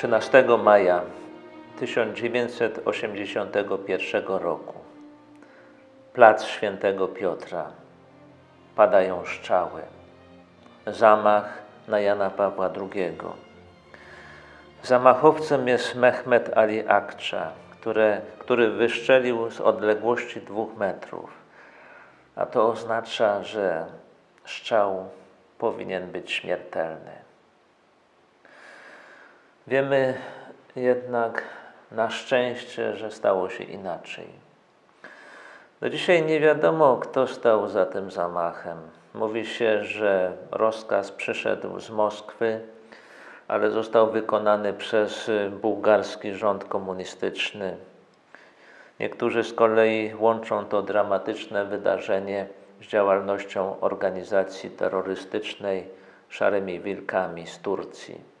13 maja 1981 roku. Plac Świętego Piotra. Padają strzały. Zamach na Jana Pawła II. Zamachowcem jest Mehmet Ali Akcza, które, który wyszczelił z odległości dwóch metrów. A to oznacza, że strzał powinien być śmiertelny. Wiemy jednak na szczęście, że stało się inaczej. Do dzisiaj nie wiadomo, kto stał za tym zamachem. Mówi się, że rozkaz przyszedł z Moskwy, ale został wykonany przez bułgarski rząd komunistyczny. Niektórzy z kolei łączą to dramatyczne wydarzenie z działalnością organizacji terrorystycznej Szarymi Wilkami z Turcji.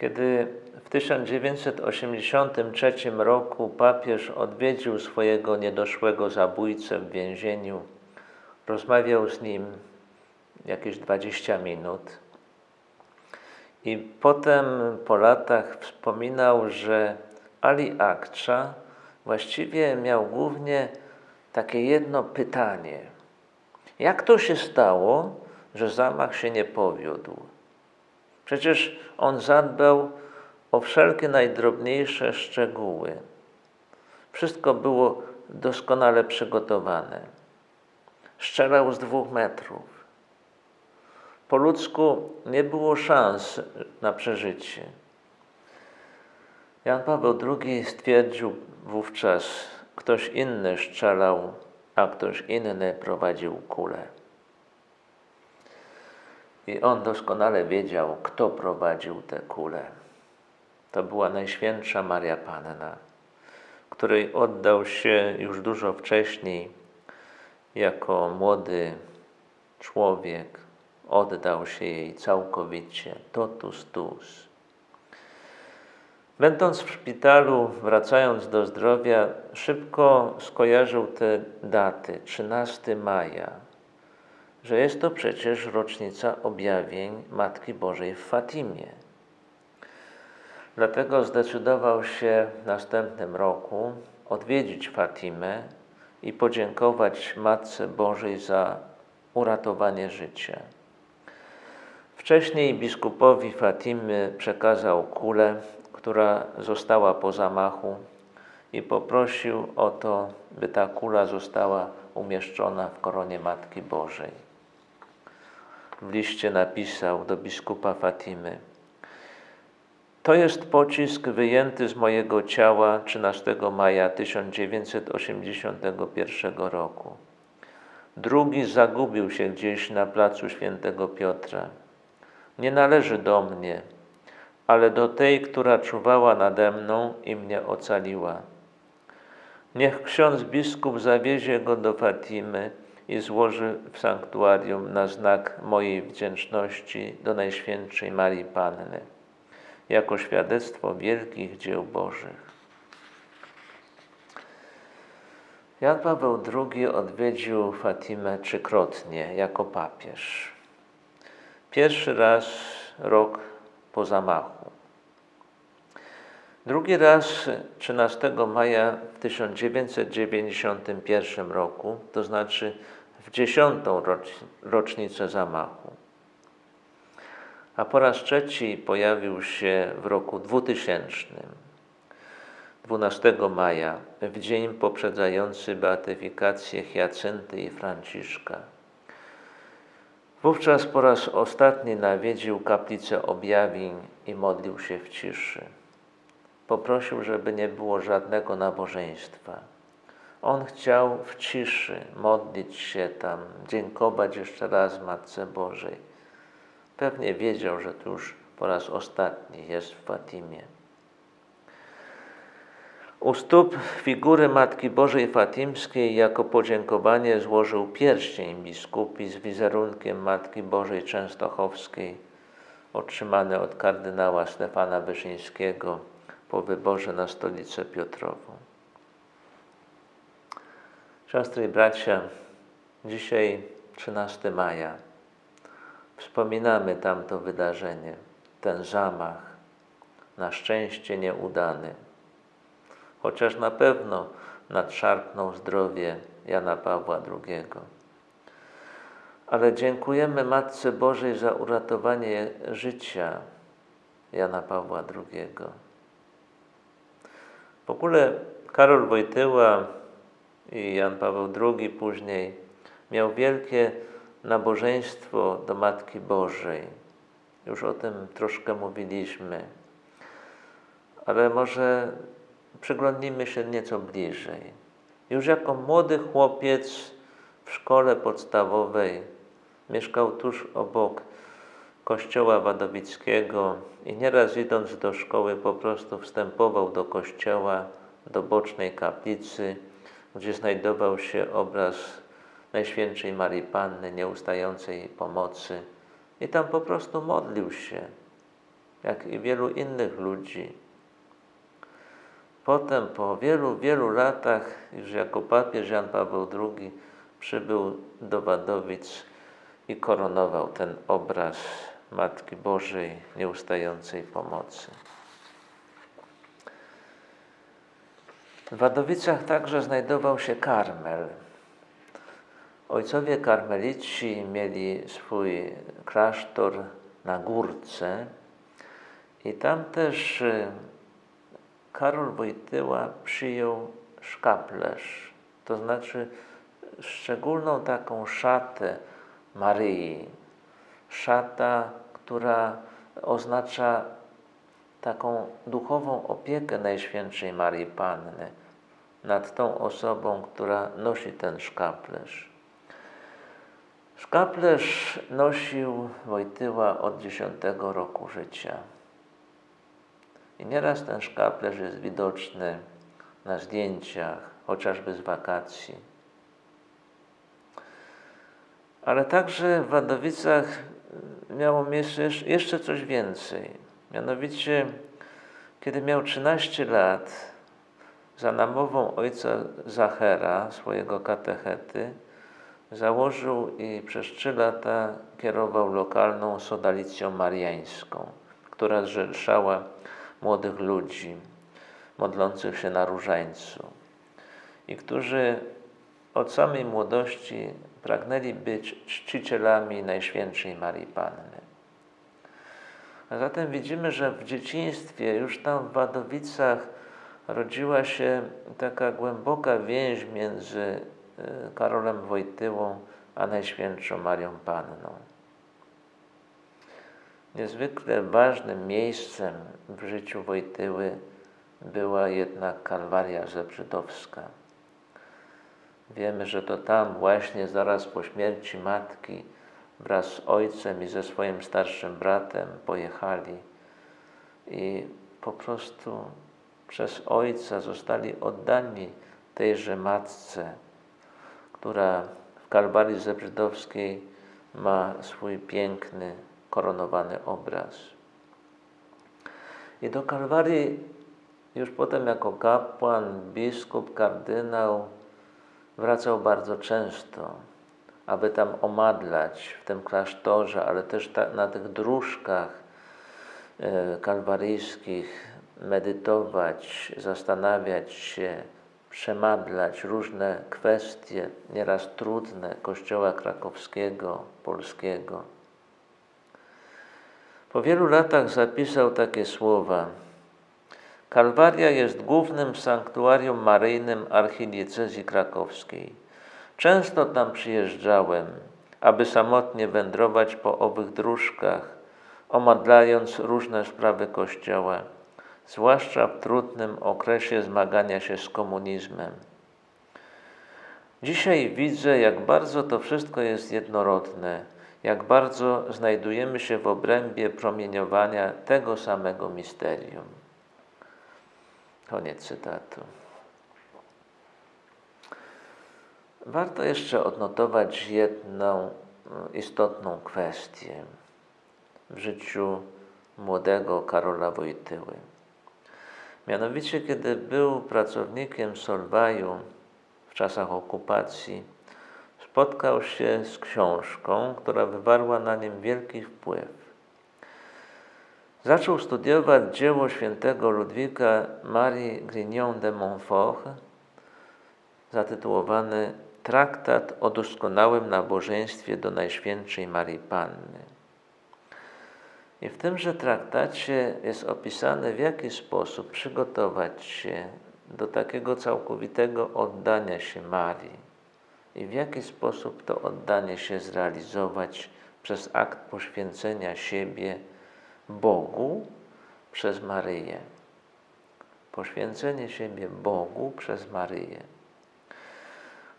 Kiedy w 1983 roku papież odwiedził swojego niedoszłego zabójcę w więzieniu, rozmawiał z nim jakieś 20 minut. I potem po latach wspominał, że Ali Akcza właściwie miał głównie takie jedno pytanie. Jak to się stało, że zamach się nie powiódł? Przecież on zadbał o wszelkie najdrobniejsze szczegóły. Wszystko było doskonale przygotowane. Strzelał z dwóch metrów. Po ludzku nie było szans na przeżycie. Jan Paweł II stwierdził wówczas, ktoś inny strzelał, a ktoś inny prowadził kulę. I on doskonale wiedział, kto prowadził tę kulę. To była Najświętsza Maria Panna, której oddał się już dużo wcześniej, jako młody człowiek, oddał się jej całkowicie, totus tuus. Będąc w szpitalu, wracając do zdrowia, szybko skojarzył te daty, 13 maja, że jest to przecież rocznica objawień Matki Bożej w Fatimie. Dlatego zdecydował się w następnym roku odwiedzić Fatimę i podziękować Matce Bożej za uratowanie życia. Wcześniej biskupowi Fatimy przekazał kulę, która została po zamachu i poprosił o to, by ta kula została umieszczona w koronie Matki Bożej. W liście napisał do biskupa Fatimy: To jest pocisk wyjęty z mojego ciała 13 maja 1981 roku. Drugi zagubił się gdzieś na placu Świętego Piotra. Nie należy do mnie, ale do tej, która czuwała nade mną i mnie ocaliła. Niech ksiądz biskup zawiezie go do Fatimy i złoży w sanktuarium na znak mojej wdzięczności do Najświętszej Marii Panny, jako świadectwo wielkich dzieł Bożych. Jan Paweł II odwiedził Fatimę trzykrotnie jako papież. Pierwszy raz rok po zamachu. Drugi raz 13 maja w 1991 roku, to znaczy w dziesiątą rocznicę zamachu. A po raz trzeci pojawił się w roku 2000, 12 maja, w dzień poprzedzający beatyfikację Hiacynty i Franciszka. Wówczas po raz ostatni nawiedził kaplicę objawień i modlił się w ciszy. Poprosił, żeby nie było żadnego nabożeństwa. On chciał w ciszy modlić się tam, dziękować jeszcze raz Matce Bożej. Pewnie wiedział, że to już po raz ostatni jest w Fatimie. U stóp figury Matki Bożej Fatimskiej jako podziękowanie złożył pierścień biskupi z wizerunkiem Matki Bożej Częstochowskiej, otrzymany od kardynała Stefana Wyszyńskiego po wyborze na stolicę Piotrową. Siostry i bracia, dzisiaj 13 maja. Wspominamy tamto wydarzenie. ten zamach, na szczęście nieudany. Chociaż na pewno nadszarpnął zdrowie Jana Pawła II. Ale dziękujemy Matce Bożej za uratowanie życia Jana Pawła II. W ogóle Karol Wojtyła i Jan Paweł II później miał wielkie nabożeństwo do Matki Bożej. Już o tym troszkę mówiliśmy. Ale może przyglądnijmy się nieco bliżej. Już jako młody chłopiec w szkole podstawowej mieszkał tuż obok kościoła Wadowickiego i nieraz idąc do szkoły po prostu wstępował do kościoła, do bocznej kaplicy, gdzie znajdował się obraz Najświętszej Marii Panny, nieustającej pomocy. I tam po prostu modlił się, jak i wielu innych ludzi. Potem, po wielu, wielu latach, już jako papież Jan Paweł II przybył do Wadowic i koronował ten obraz Matki Bożej nieustającej pomocy. W Wadowicach także znajdował się Karmel. Ojcowie karmelici mieli swój klasztor na górce i tam też y, Karol Wojtyła przyjął szkaplerz, to znaczy szczególną taką szatę Maryi. Szata, która oznacza taką duchową opiekę Najświętszej Marii Panny nad tą osobą, która nosi ten szkaplerz. Szkaplerz nosił Wojtyła od dziesiątego roku życia. I nieraz ten szkaplerz jest widoczny na zdjęciach, chociażby z wakacji. Ale także w Wadowicach miało miejsce jeszcze coś więcej. Mianowicie, kiedy miał 13 lat, za namową ojca Zachera, swojego katechety, założył i przez trzy lata kierował lokalną sodalicją mariańską, która zrzeszała młodych ludzi modlących się na różańcu i którzy od samej młodości pragnęli być czcicielami Najświętszej Marii Panny. A zatem widzimy, że w dzieciństwie, już tam w Wadowicach, rodziła się taka głęboka więź między e, Karolem Wojtyłą a Najświętszą Marią Panną. Niezwykle ważnym miejscem w życiu Wojtyły była jednak Kalwaria Zebrzydowska. Wiemy, że to tam właśnie zaraz po śmierci matki wraz z ojcem i ze swoim starszym bratem pojechali i po prostu przez ojca zostali oddani tejże matce, która w Kalwarii Zebrzydowskiej ma swój piękny, koronowany obraz. I do Kalwarii już potem jako kapłan, biskup, kardynał wracał bardzo często, aby tam omadlać w tym klasztorze, ale też na tych dróżkach e, kalwaryjskich, medytować, zastanawiać się, przemadlać różne kwestie, nieraz trudne Kościoła krakowskiego, polskiego. Po wielu latach zapisał takie słowa. Kalwaria jest głównym sanktuarium maryjnym archidiecezji krakowskiej. Często tam przyjeżdżałem, aby samotnie wędrować po owych dróżkach, omadlając różne sprawy Kościoła, zwłaszcza w trudnym okresie zmagania się z komunizmem. Dzisiaj widzę, jak bardzo to wszystko jest jednorodne, jak bardzo znajdujemy się w obrębie promieniowania tego samego misterium. Koniec cytatu. Warto jeszcze odnotować jedną mm, istotną kwestię w życiu młodego Karola Wojtyły. Mianowicie, kiedy był pracownikiem Solwaju w czasach okupacji, spotkał się z książką, która wywarła na nim wielki wpływ. Zaczął studiować dzieło świętego Ludwika Marii Grignon de Montfort zatytułowany Traktat o doskonałym nabożeństwie do Najświętszej Marii Panny. I w tymże traktacie jest opisane, w jaki sposób przygotować się do takiego całkowitego oddania się Marii i w jaki sposób to oddanie się zrealizować przez akt poświęcenia siebie Bogu przez Maryję. Poświęcenie siebie Bogu przez Maryję.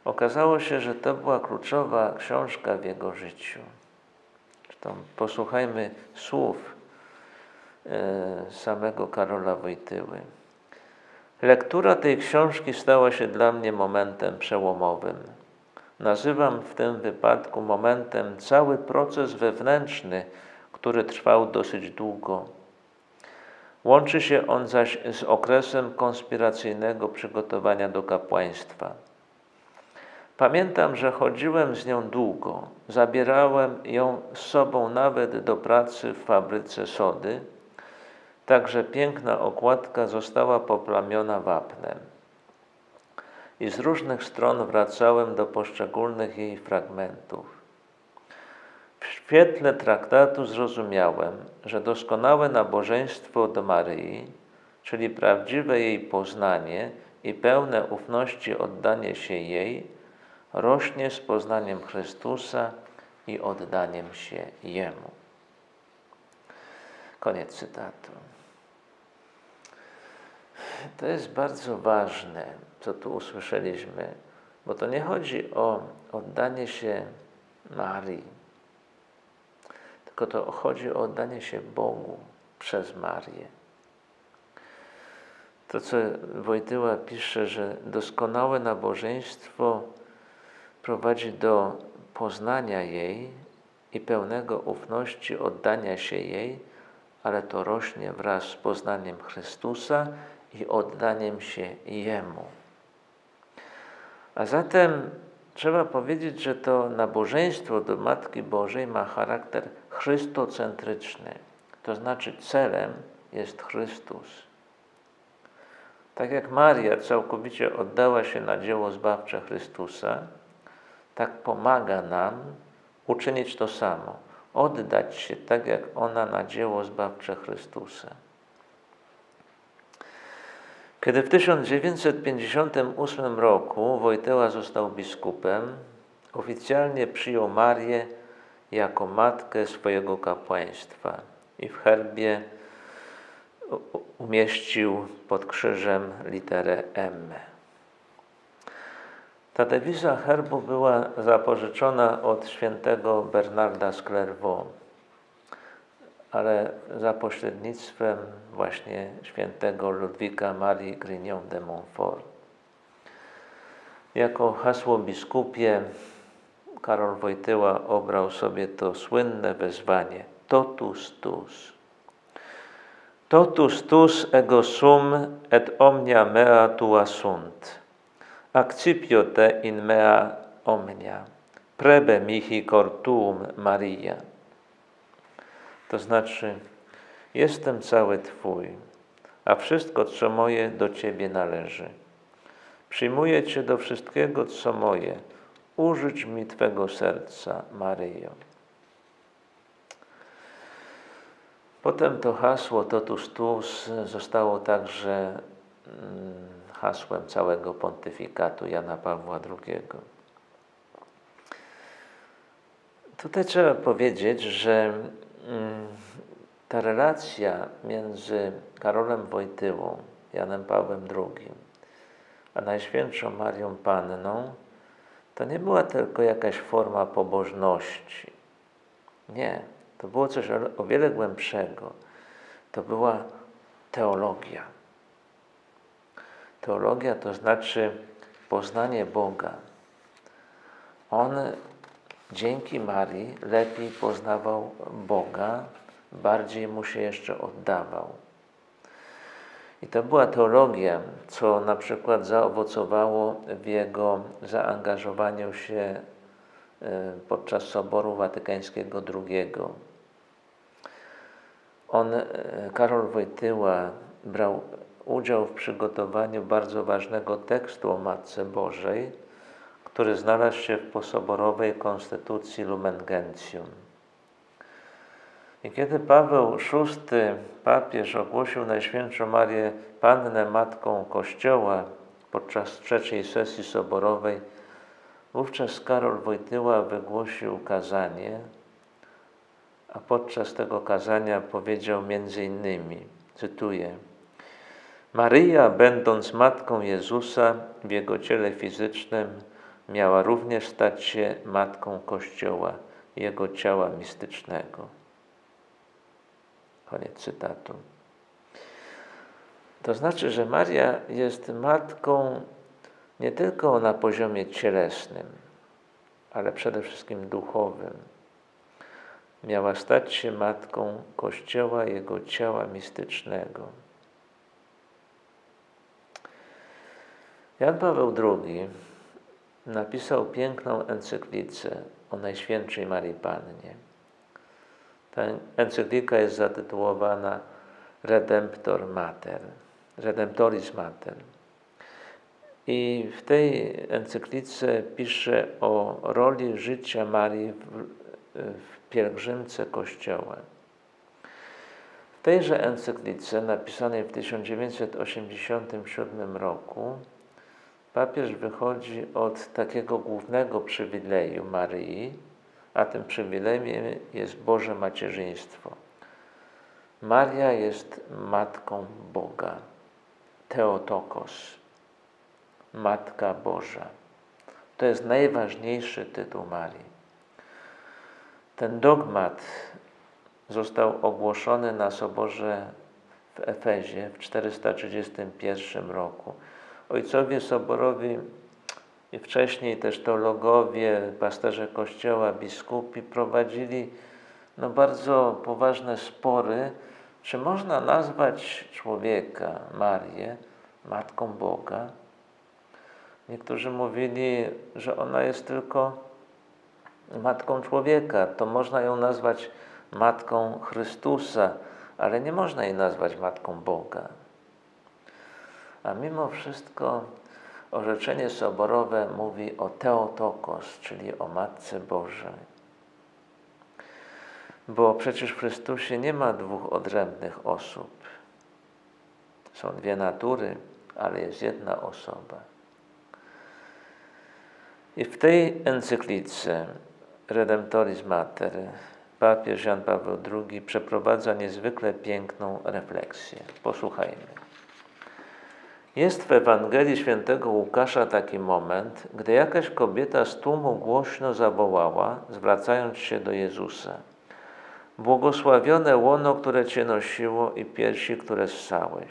Okazało się, że to była kluczowa książka w jego życiu. Zresztą posłuchajmy słów e, samego Karola Wojtyły. Lektura tej książki stała się dla mnie momentem przełomowym. Nazywam w tym wypadku momentem cały proces wewnętrzny, który trwał dosyć długo. Łączy się on zaś z okresem konspiracyjnego przygotowania do kapłaństwa. Pamiętam, że chodziłem z nią długo. Zabierałem ją z sobą nawet do pracy w fabryce sody, także piękna okładka została poplamiona wapnem. I z różnych stron wracałem do poszczególnych jej fragmentów. W świetle traktatu zrozumiałem, że doskonałe nabożeństwo do Maryi, czyli prawdziwe jej poznanie i pełne ufności oddanie się jej, rośnie z poznaniem Chrystusa i oddaniem się Jemu. Koniec cytatu. To jest bardzo ważne, co tu usłyszeliśmy, bo to nie chodzi o oddanie się Marii, tylko to chodzi o oddanie się Bogu przez Marię. To, co Wojtyła pisze, że doskonałe nabożeństwo prowadzi do poznania jej i pełnego ufności oddania się jej, ale to rośnie wraz z poznaniem Chrystusa i oddaniem się Jemu. A zatem trzeba powiedzieć, że to nabożeństwo do Matki Bożej ma charakter chrystocentryczny, to znaczy celem jest Chrystus. Tak jak Maria całkowicie oddała się na dzieło zbawcze Chrystusa, tak pomaga nam uczynić to samo, oddać się tak jak ona na dzieło zbawcze Chrystusa. Kiedy w 1958 roku Wojtyła został biskupem, oficjalnie przyjął Marię jako matkę swojego kapłaństwa i w herbie umieścił pod krzyżem literę M. Ta dewiza herbu była zapożyczona od świętego Bernarda z Clairvaux, ale za pośrednictwem właśnie świętego Ludwika Marii Grignon de Montfort. Jako hasło biskupie Karol Wojtyła obrał sobie to słynne wezwanie totus tus. Totus tus ego sum et omnia mea tua sunt accipio te in mea omnia, prebe mihi cortuum Maria. To znaczy, jestem cały Twój, a wszystko, co moje, do Ciebie należy. Przyjmuję Cię do wszystkiego, co moje. Użyć mi Twego serca, Maryjo. Potem to hasło totus tus zostało także mm, hasłem całego pontyfikatu Jana Pawła II. Tutaj trzeba powiedzieć, że mm, ta relacja między Karolem Wojtyłą, Janem Pawłem II, a Najświętszą Marią Panną, to nie była tylko jakaś forma pobożności. Nie, to było coś o wiele głębszego. To była teologia. Teologia to znaczy poznanie Boga. On dzięki Marii lepiej poznawał Boga, bardziej mu się jeszcze oddawał. I to była teologia, co na przykład zaowocowało w jego zaangażowaniu się e, podczas Soboru Watykańskiego II. On, e, Karol Wojtyła, brał udział w przygotowaniu bardzo ważnego tekstu o Matce Bożej, który znalazł się w posoborowej konstytucji Lumen Gentium. I kiedy Paweł VI, papież, ogłosił Najświętszą Marię Pannę Matką Kościoła podczas trzeciej sesji soborowej, wówczas Karol Wojtyła wygłosił kazanie, a podczas tego kazania powiedział między innymi, cytuję, Maryja, będąc Matką Jezusa w Jego ciele fizycznym, miała również stać się Matką Kościoła, Jego ciała mistycznego. Koniec cytatu. To znaczy, że Maria jest matką nie tylko na poziomie cielesnym, ale przede wszystkim duchowym. Miała stać się matką Kościoła, jego ciała mistycznego. Jan Paweł II napisał piękną encyklicę o Najświętszej Marii Pannie. Ta encyklika jest zatytułowana Redemptor Mater, Redemptoris Mater. I w tej encyklice pisze o roli życia Marii w, w pielgrzymce Kościoła. W tejże encyklice, napisanej w 1987 roku, papież wychodzi od takiego głównego przywileju Maryi, a tym przywilejem jest Boże macierzyństwo. Maria jest Matką Boga, Teotokos, Matka Boża. To jest najważniejszy tytuł Marii. Ten dogmat został ogłoszony na Soborze w Efezie w 431 roku. Ojcowie Soborowi i wcześniej też teologowie, pasterze Kościoła, biskupi prowadzili no, bardzo poważne spory, czy można nazwać człowieka, Marię, Matką Boga. Niektórzy mówili, że ona jest tylko Matką człowieka, to można ją nazwać Matką Chrystusa, ale nie można jej nazwać Matką Boga. A mimo wszystko orzeczenie soborowe mówi o Teotokos, czyli o Matce Bożej. Bo przecież w Chrystusie nie ma dwóch odrębnych osób. Są dwie natury, ale jest jedna osoba. I w tej encyklice Redemptoris Mater papież Jan Paweł II przeprowadza niezwykle piękną refleksję. Posłuchajmy. Jest w Ewangelii świętego Łukasza taki moment, gdy jakaś kobieta z tłumu głośno zawołała, zwracając się do Jezusa. Błogosławione łono, które Cię nosiło i piersi, które ssałeś.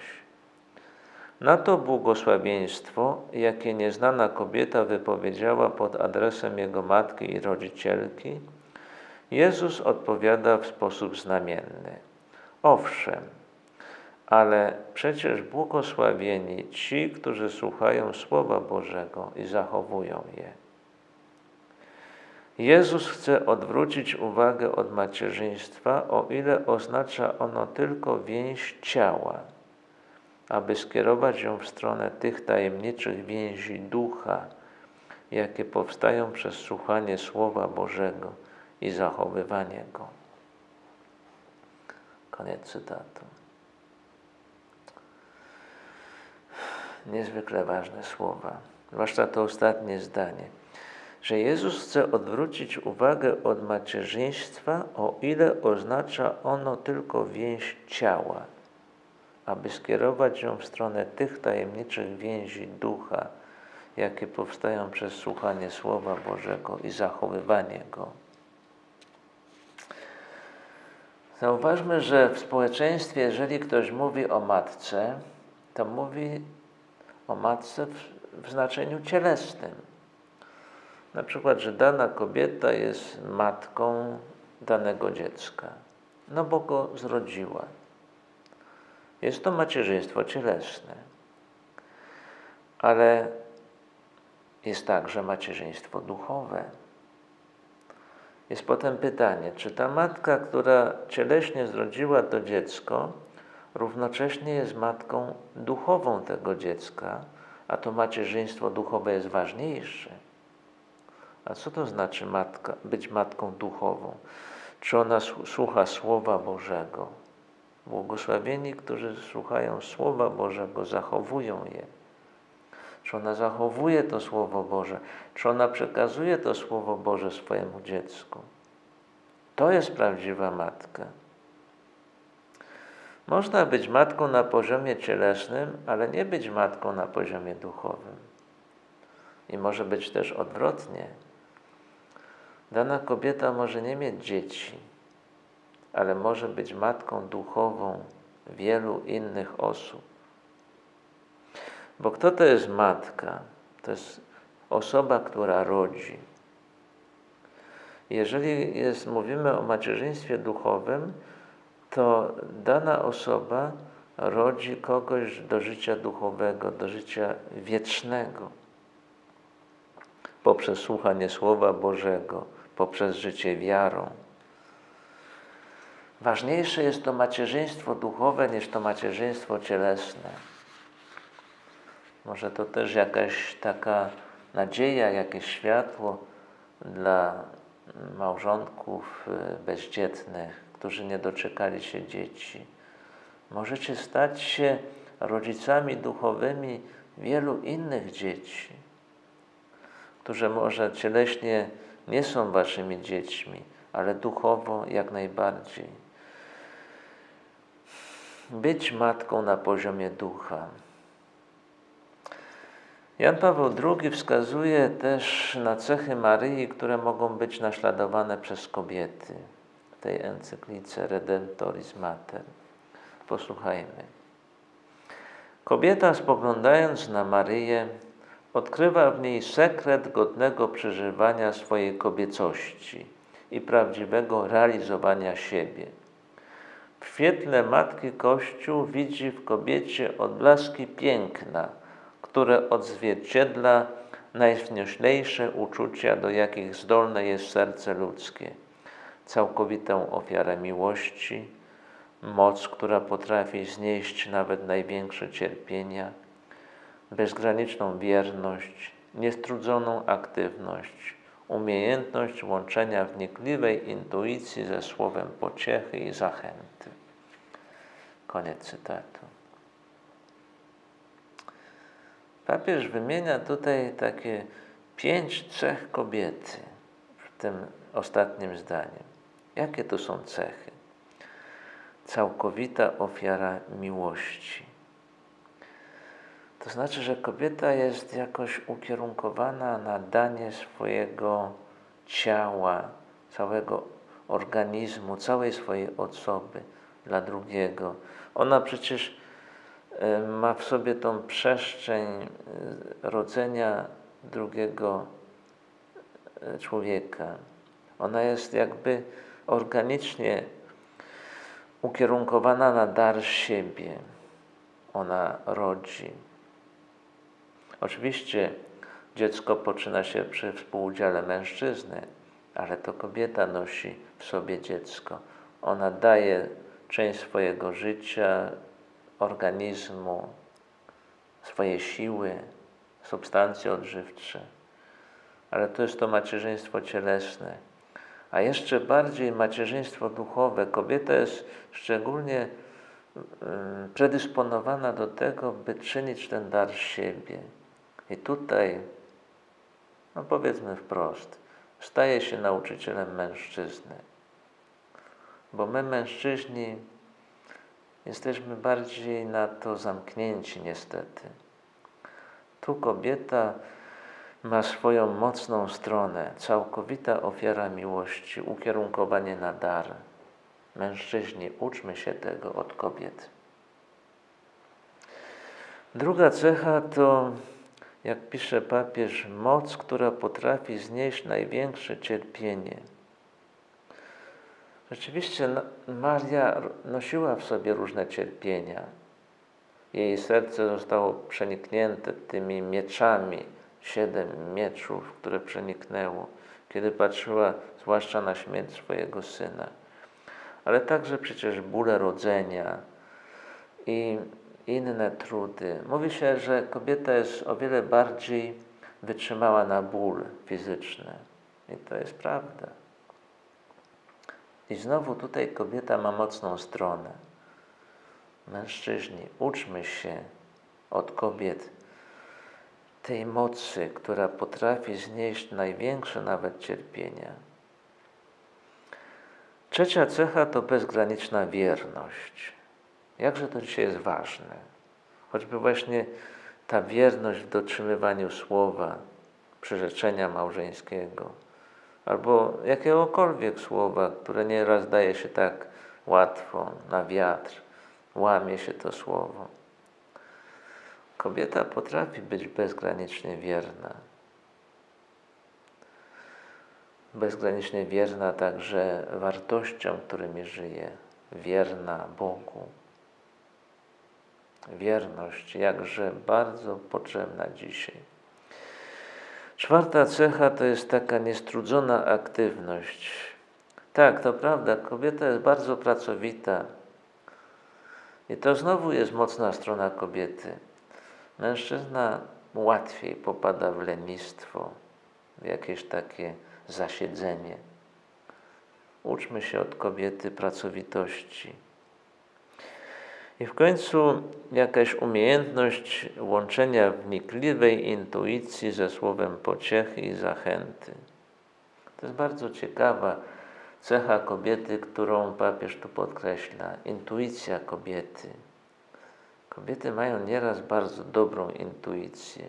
Na to błogosławieństwo, jakie nieznana kobieta wypowiedziała pod adresem jego matki i rodzicielki, Jezus odpowiada w sposób znamienny. Owszem, ale przecież błogosławieni ci, którzy słuchają Słowa Bożego i zachowują je. Jezus chce odwrócić uwagę od macierzyństwa, o ile oznacza ono tylko więź ciała, aby skierować ją w stronę tych tajemniczych więzi ducha, jakie powstają przez słuchanie Słowa Bożego i zachowywanie go. Koniec cytatu. Niezwykle ważne słowa, zwłaszcza to ostatnie zdanie, że Jezus chce odwrócić uwagę od macierzyństwa, o ile oznacza ono tylko więź ciała, aby skierować ją w stronę tych tajemniczych więzi ducha, jakie powstają przez słuchanie Słowa Bożego i zachowywanie go. Zauważmy, że w społeczeństwie, jeżeli ktoś mówi o matce, to mówi o matce w, w znaczeniu cielesnym. Na przykład, że dana kobieta jest matką danego dziecka, no bo go zrodziła. Jest to macierzyństwo cielesne, ale jest także macierzyństwo duchowe. Jest potem pytanie, czy ta matka, która cieleśnie zrodziła to dziecko, równocześnie jest matką duchową tego dziecka, a to macierzyństwo duchowe jest ważniejsze. A co to znaczy matka, być matką duchową? Czy ona słucha Słowa Bożego? Błogosławieni, którzy słuchają Słowa Bożego, zachowują je. Czy ona zachowuje to Słowo Boże? Czy ona przekazuje to Słowo Boże swojemu dziecku? To jest prawdziwa matka. Można być matką na poziomie cielesnym, ale nie być matką na poziomie duchowym. I może być też odwrotnie. Dana kobieta może nie mieć dzieci, ale może być matką duchową wielu innych osób. Bo kto to jest matka? To jest osoba, która rodzi. Jeżeli jest, mówimy o macierzyństwie duchowym, to dana osoba rodzi kogoś do życia duchowego, do życia wiecznego. Poprzez słuchanie Słowa Bożego, poprzez życie wiarą. Ważniejsze jest to macierzyństwo duchowe niż to macierzyństwo cielesne. Może to też jakaś taka nadzieja, jakieś światło dla małżonków y, bezdzietnych, którzy nie doczekali się dzieci. Możecie stać się rodzicami duchowymi wielu innych dzieci, którzy może cieleśnie nie są waszymi dziećmi, ale duchowo jak najbardziej. Być matką na poziomie ducha. Jan Paweł II wskazuje też na cechy Maryi, które mogą być naśladowane przez kobiety tej encyklice Redentoris Mater. Posłuchajmy. Kobieta spoglądając na Maryję odkrywa w niej sekret godnego przeżywania swojej kobiecości i prawdziwego realizowania siebie. W świetle Matki Kościół widzi w kobiecie odblaski piękna, które odzwierciedla najwznioślejsze uczucia, do jakich zdolne jest serce ludzkie. Całkowitą ofiarę miłości, moc, która potrafi znieść nawet największe cierpienia, bezgraniczną wierność, niestrudzoną aktywność, umiejętność łączenia wnikliwej intuicji ze słowem pociechy i zachęty. Koniec cytatu. Papież wymienia tutaj takie pięć cech kobiety w tym ostatnim zdaniem. Jakie to są cechy? Całkowita ofiara miłości. To znaczy, że kobieta jest jakoś ukierunkowana na danie swojego ciała, całego organizmu, całej swojej osoby dla drugiego. Ona przecież E, ma w sobie tą przestrzeń e, rodzenia drugiego e, człowieka. Ona jest jakby organicznie ukierunkowana na dar siebie. Ona rodzi. Oczywiście dziecko poczyna się przy współudziale mężczyzny, ale to kobieta nosi w sobie dziecko. Ona daje część swojego życia, organizmu, swoje siły, substancje odżywcze. Ale to jest to macierzyństwo cielesne. A jeszcze bardziej macierzyństwo duchowe. Kobieta jest szczególnie mm, predysponowana do tego, by czynić ten dar siebie. I tutaj, no powiedzmy wprost, staje się nauczycielem mężczyzny. Bo my, mężczyźni, Jesteśmy bardziej na to zamknięci, niestety. Tu kobieta ma swoją mocną stronę, całkowita ofiara miłości, ukierunkowanie na dar. Mężczyźni, uczmy się tego od kobiet. Druga cecha to, jak pisze papież, moc, która potrafi znieść największe cierpienie. Rzeczywiście no, Maria nosiła w sobie różne cierpienia. Jej serce zostało przeniknięte tymi mieczami, siedem mieczów, które przeniknęło, kiedy patrzyła zwłaszcza na śmierć swojego syna, ale także przecież bóle rodzenia i inne trudy. Mówi się, że kobieta jest o wiele bardziej wytrzymała na ból fizyczny. I to jest prawda. I znowu tutaj kobieta ma mocną stronę. Mężczyźni, uczmy się od kobiet tej mocy, która potrafi znieść największe nawet cierpienia. Trzecia cecha to bezgraniczna wierność. Jakże to dzisiaj jest ważne. Choćby właśnie ta wierność w dotrzymywaniu słowa, przyrzeczenia małżeńskiego, albo jakiegokolwiek słowa, które nieraz daje się tak łatwo na wiatr, łamie się to słowo. Kobieta potrafi być bezgranicznie wierna. Bezgranicznie wierna także wartościom, którymi żyje, wierna Bogu. Wierność, jakże bardzo potrzebna dzisiaj. Czwarta cecha to jest taka niestrudzona aktywność. Tak, to prawda, kobieta jest bardzo pracowita. I to znowu jest mocna strona kobiety. Mężczyzna łatwiej popada w lenistwo, w jakieś takie zasiedzenie. Uczmy się od kobiety pracowitości. I w końcu jakaś umiejętność łączenia wnikliwej intuicji ze słowem pociechy i zachęty. To jest bardzo ciekawa cecha kobiety, którą papież tu podkreśla. Intuicja kobiety. Kobiety mają nieraz bardzo dobrą intuicję.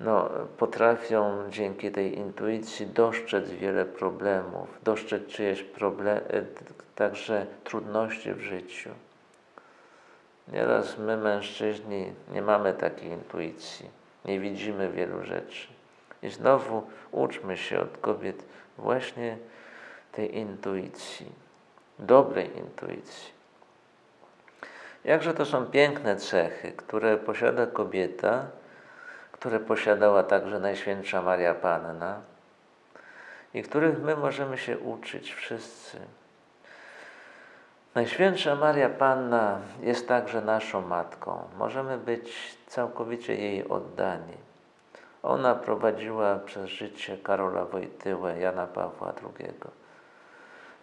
No, potrafią dzięki tej intuicji dostrzec wiele problemów, dostrzec czyjeś problem, także trudności w życiu. Nieraz my, mężczyźni, nie mamy takiej intuicji, nie widzimy wielu rzeczy. I znowu uczmy się od kobiet właśnie tej intuicji, dobrej intuicji. Jakże to są piękne cechy, które posiada kobieta, które posiadała także Najświętsza Maria Panna i których my możemy się uczyć wszyscy. Najświętsza Maria Panna jest także naszą matką. Możemy być całkowicie jej oddani. Ona prowadziła przez życie Karola Wojtyłę, Jana Pawła II.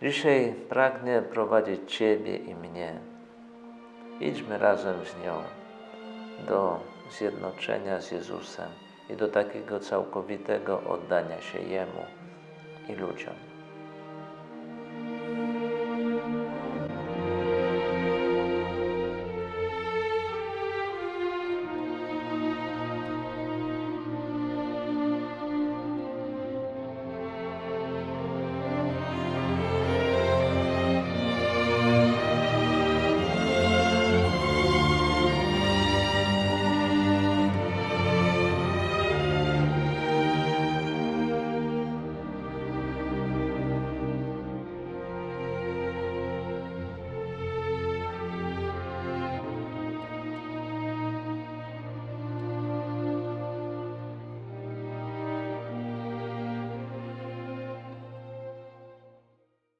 Dzisiaj pragnie prowadzić Ciebie i mnie. Idźmy razem z nią do zjednoczenia z Jezusem i do takiego całkowitego oddania się Jemu i ludziom.